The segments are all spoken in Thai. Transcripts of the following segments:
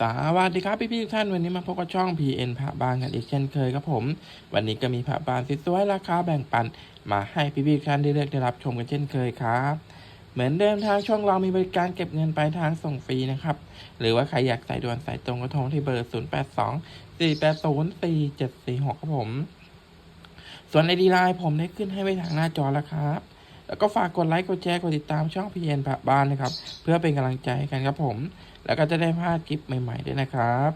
สวัสดีครับพี่พี่ๆทุกท่านวันนี้มาพบกับช่อง PN พระบางกันอีกเช่นเคยครับผม วันนี้ก็มีพระบางสวยๆราคาแบ่งปัน มาให้พี่พี่ๆทุกท่านได้เลือกได้รับชมกันเช่นเคยครับ เหมือนเดิมทางช่องเรามีบริการเก็บเงินปลายทางส่งฟรีนะครับ หรือว่าใครอยากสายด่วนสายตรงก็โทรที่เบอร์ 0 8 2 4 8 0 4 7 4 6 ครับผม ส่วนไอดีไลน์ผมได้ขึ้นให้ไว้ทางหน้าจอแล้วครับ แล้วก็ฝากกดไลค์กดแชร์กดติดตามช่อง PN พระบ้านนะครับ เพื่อเป็นกำลังใจให้กันครับผม แล้วก็จะได้พลาดคลิปใหม่ๆด้วยนะครับ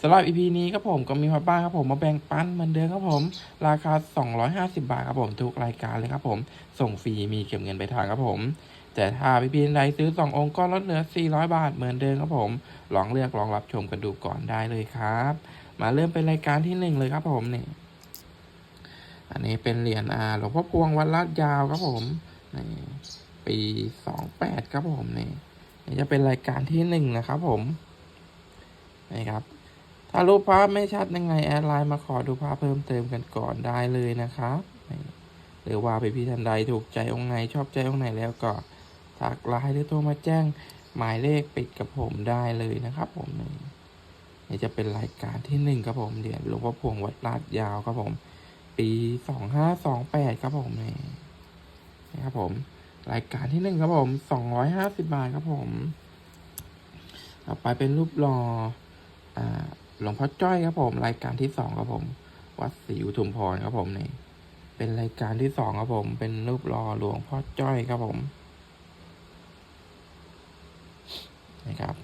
สำหรับ EP นี้ครับผมก็มีมาบ้างครับผมมาแบ่งปันเหมือนเดิมครับผม ราคา 250 บาทครับผมทุกรายการเลยครับผม ส่งฟรีมีเก็บเงินไปทางครับผมแต่ถ้าพี่พีนใดซื้อ 2 องค์ก็ลดเหลือ 400 บาทเหมือนเดิมครับผม ลองเลือกลองรับชมกันดูก่อนได้เลยครับ มาเริ่มเป็นรายการที่หนึ่งเลยครับผมนี่ อันนี้เป็นเหรียญอาหลวงพ่อพวงวัดลาดยาวครับผม ปีสองแปดครับผมนี่นี่จะเป็นรายการที่หนึ่งนะครับผมนี่ครับ ถ้ารูปภาพไม่ชัดยังไงแอดไลน์มาขอดูภาพเพิ่มเติมกันก่อนได้เลยนะครับหรือว่าไปพี่ทันใดถูกใจองค์ไหนชอบใจองค์ไหนแล้วก็ทักไลน์หรือโทรมาแจ้งหมายเลขปิดกับผมได้เลยนะครับ ผมนี่นี่จะเป็นรายการที่หนึ่งครับผมเหรียญหลวงพ่อพวงวัดลาดยาวครับผม ปีสองห้าสองแปดครับผมนี่ นะครับผม รายการที่หนึ่งครับผมสองร้อยห้าสิบบาทครับผม ต่อไปเป็นรูปหล่อหลวงพ่อจ้อยครับผม รายการที่สองครับผม วัดศรีอุทุมพรครับผมนี่เป็นรายการที่สองครับผม เป็นรูปหล่อหลวงพ่อจ้อยครับผมนะครับ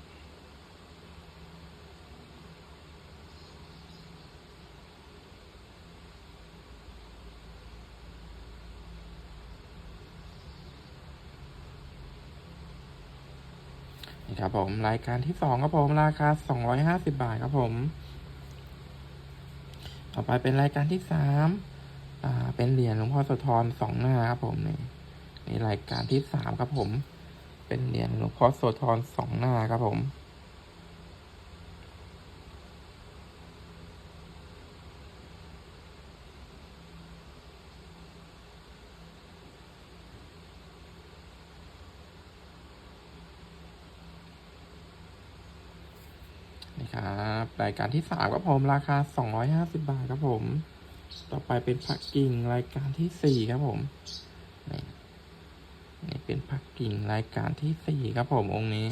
นี่ ครับผม รายการที่สองครับผม ราคาสองร้อยห้าสิบาทครับผม ต่อไปเป็นรายการที่สามอ่า เป็นเหรียญหลวงพ่อโสธรสองหน้าครับผมนี่นี่รายการที่สามครับผม เป็นเหรียญหลวงพ่อโสธรสองหน้าครับผม ครับรายการที่สามครับผมราคาสองร้อยห้าสิบาทครับผม ต่อไปเป็นผักกิ่งรายการที่สี่ครับผมนี่นี่เป็นผักกิ่งรายการที่สี่ครับผมองค์นี้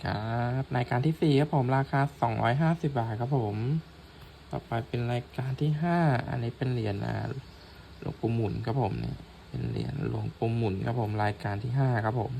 ครับรายการที่สี่ครับผมราคาสองร้อยห้าสิบาทครับผม ต่อไปเป็นรายการที่ห้าอันนี้เป็นเหรียญหลวงปู่หมุนครับผมเนี่ยเป็นเหรียญหลวงปู่หมุนครับผมรายการที่ห้าครับผม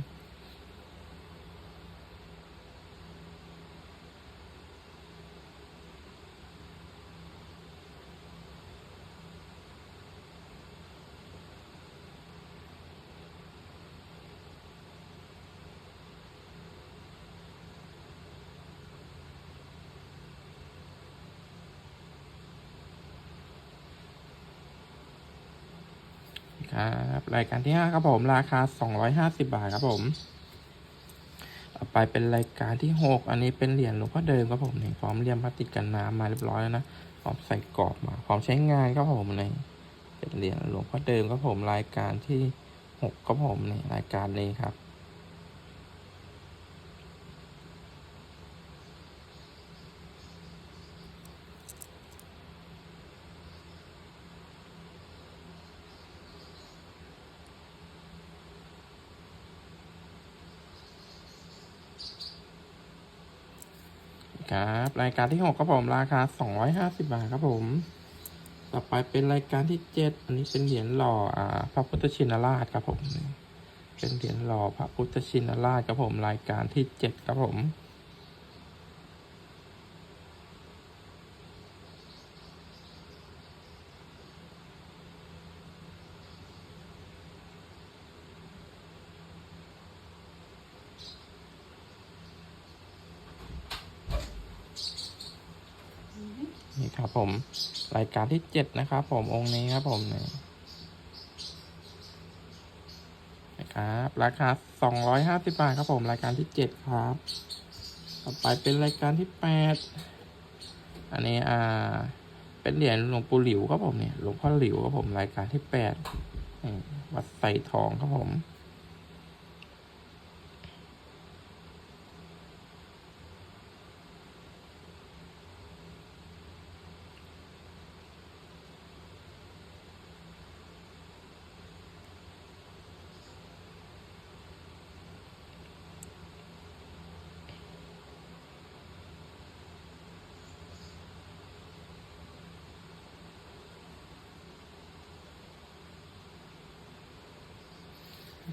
ครับ รายการที่ห้าครับผม ราคาสองร้อยห้าสิบาทครับผมต่อไปเป็นรายการที่หกอันนี้เป็นเหรียญหลวงพ่อเดิมครับผมนี่พร้อมเรียมพลาสติกกันน้ำมาเรียบร้อยแล้วนะพร้อมใส่กรอบมาพร้อมใช้งานครับผมนี่เป็นเหรียญหลวงพ่อเดิมครับผมรายการที่หกครับผมนี่รายการนี้ครับ ครับ รายการที่หกครับผมราคาสองร้อยห้าสิบาทครับผม ต่อไปเป็นรายการที่เจ็ดอันนี้เป็นเหรียญหล่ออ่าพระพุทธชินราชครับผม เป็นเหรียญหล่อพระพุทธชินราชครับผมรายการที่เจ็ดครับผม ผมรายการที่เจ็ดนะครับผมองค์นี้ครับผมนะครับ ราคาสองร้อยห้าสิบบาทครับผมรายการที่เจ็ดครับ ต่อไปเป็นรายการที่แปดอันนี้อ่า เป็นเหรียญหลวงปู่หลิวครับผมเนี่ยหลวงพ่อหลิวครับผมรายการที่แปดวัดใส่ทองครับผม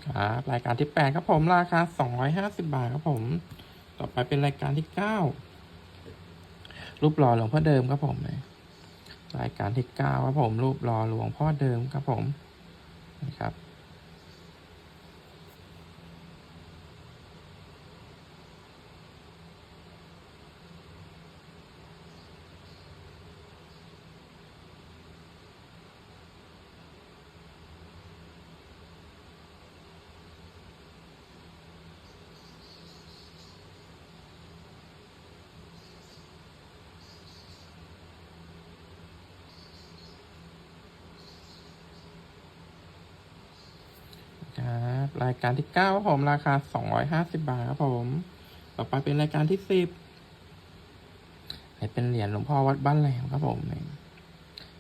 ครับรายการที่แปดครับผมราคาสองร้อยห้าสิบาทครับผม ต่อไปเป็นรายการที่เก้ารูปหล่อหลวงพ่อเดิมครับผมรายการที่เก้าครับผม รูปหล่อหลวงพ่อเดิมครับผมนะครับ รับรายการที่เก้าครับผมราคาสองร้อยห้าสิบาทครับผม ต่อไปเป็นรายการที่สิบเป็นเหรียญหลวงพ่อวัดบ้านแหลมครับผมเนี่ย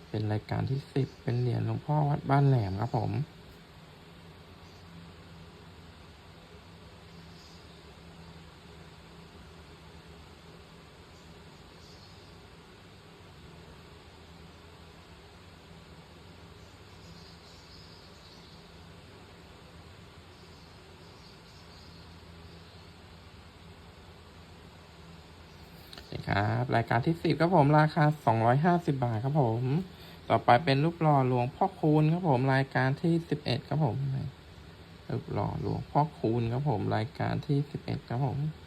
เป็นรายการที่สิบเป็นเหรียญหลวงพ่อวัดบ้านแหลมครับผม ครับรายการที่สิบครับผมราคาสองร้อยห้าสิบาทครับผม ต่อไปเป็นรูปหล่อหลวงพ่อคูณครับผมรายการที่สิบเอ็ดครับผมรูปหล่อหลวงพ่อคูณครับผมรายการที่สิบเอ็ดครับผม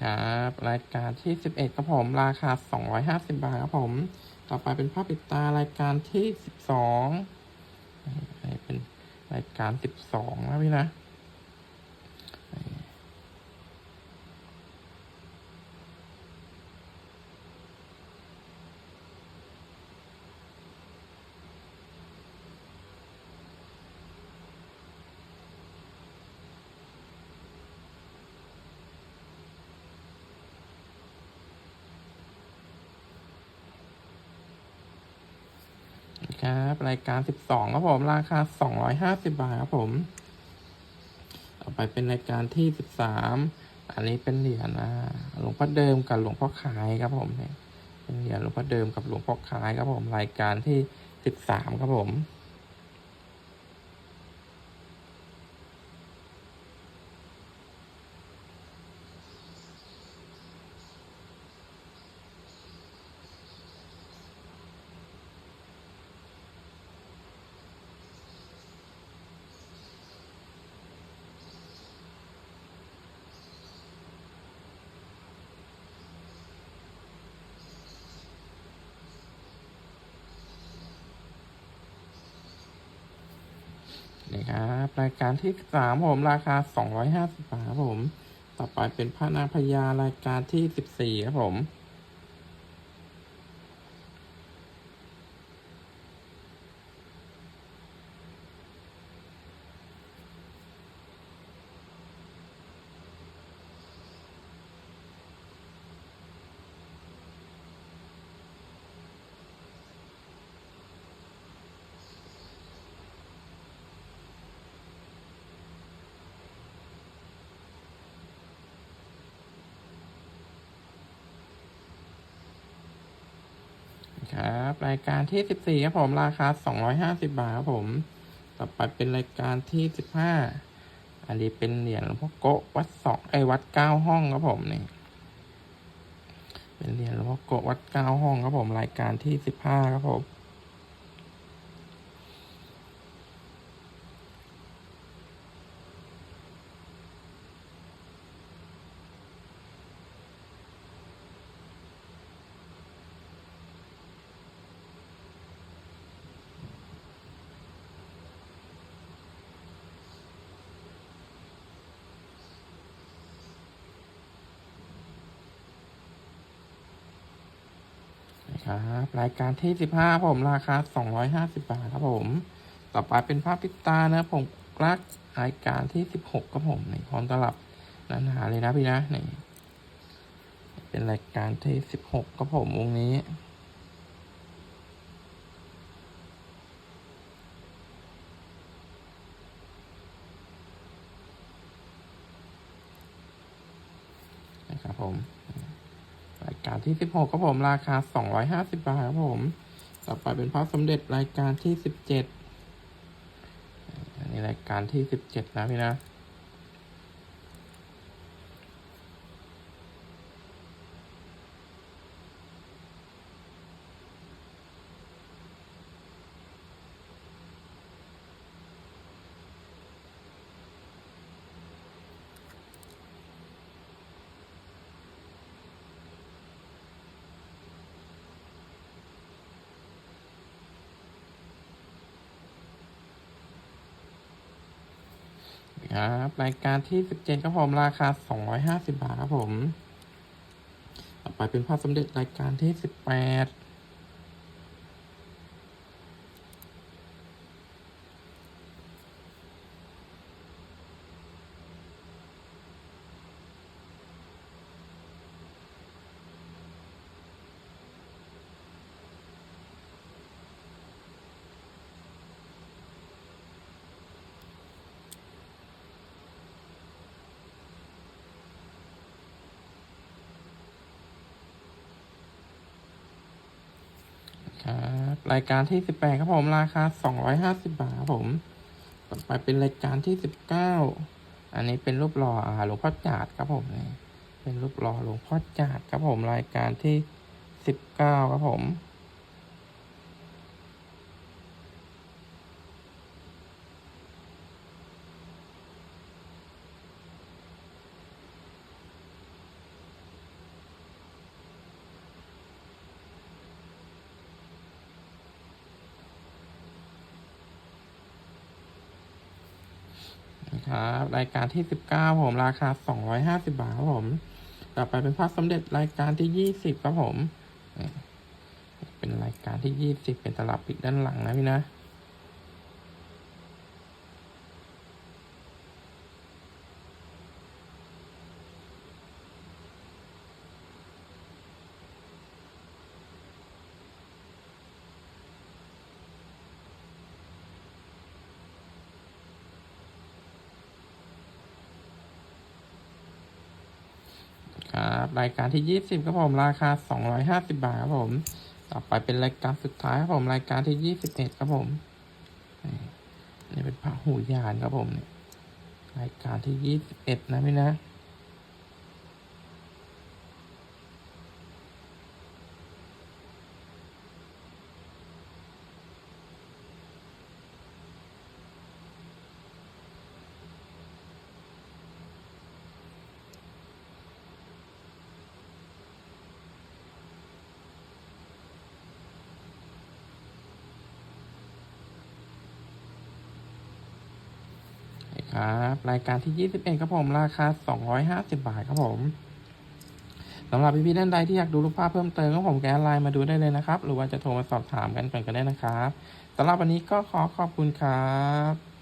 ครับ รายการที่สิบเอ็ดครับผม ราคาสองร้อยห้าสิบาทครับผม ต่อไปเป็นภาพปิดตารายการที่สิบสองเป็นรายการสิบสองนะพี่นะ ครับ รายการสิบสองครับผม ราคาสองร้อยห้าสิบาทครับผมต่อไปเป็นรายการที่สิบสามอันนี้เป็นเหรียญนะหลวงพ่อเดิมกับหลวงพ่อขายครับผมเนี่ยเป็นเหรียญหลวงพ่อเดิมกับหลวงพ่อขายครับผมรายการที่สิบสามครับผม นี่ครับรายการที่สามผมราคาสองร้อยห้าสิบาทครับผม ต่อไปเป็นพระนางพญารายการที่สิบสี่ครับผม ครับ รายการที่สิบสี่ครับผมราคาสองร้อยห้าสิบาทครับผม ต่อไปเป็นรายการที่สิบห้าอันนี้เป็นเหรียญหลวงพ่อโกะวัดสองไอ้วัดเก้าห้องครับผมนี่เป็นเหรียญหลวงพ่อโกะวัดเก้าห้องครับผม รายการที่สิบห้าครับผม ครับรายการที่สิบห้าผมราคาสองร้อยห้าสิบาทครับผม ต่อไปเป็นภาพปิดตานะผมรักรายการที่สิบหกครับผมในพร้อมตลับนันหาเลยนะพี่นะนี่เป็นรายการที่สิบหกครับผมวงนี้ นะครับผม รายการ ที่สิบหกครับผมราคาสองร้อยห้าสิบาทครับผม ต่อไปเป็นพระสมเด็จรายการที่สิบเจ็ดอันนี้รายการที่สิบเจ็ดนะพี่นะ ครับรายการที่สิบเจ็ดครับผมราคาสองร้อยห้าสิบาทครับผม ต่อไปเป็นภาพสำเร็จรายการที่สิบแปด ครับรายการที่สิบแปดครับผมราคาสองร้อยห้าสิบาทครับผมต่อไปเป็นรายการที่สิบเก้าอันนี้เป็นรูปหล่อหลวงพ่อจาดครับผมเป็นรูปหล่อหลวงพ่อจาดครับผมรายการที่สิบเก้าครับผม ครับ รายการที่สิบเก้าผมราคาสองร้อยห้าสิบาทครับผม ต่อไปเป็นพระสมเด็จรายการที่ยี่สิบครับผม เป็นรายการที่ยี่สิบเป็นตลับปิดด้านหลังนะพี่นะ ครับรายการที่ยี่สิบครับผมราคาสองร้อยห้าสิบาทครับผม ต่อไปเป็นรายการสุดท้ายครับผมรายการที่ยี่สิบเอ็ดครับผมนี่เป็นพระหูยานครับผมนี่รายการที่ยี่สิบเอ็ดนะพี่นะ ครับรายการที่ 21ครับผมราคา 250 บาทครับผมสำหรับพี่ๆท่านใดที่อยากดูรูปภาพเพิ่มเติมก็ผมแกไลน์มาดูได้เลยนะครับ หรือว่าจะโทรมาสอบถามกันก่อนก็ได้นะครับสำหรับวันนี้ก็ขอขอบคุณครับ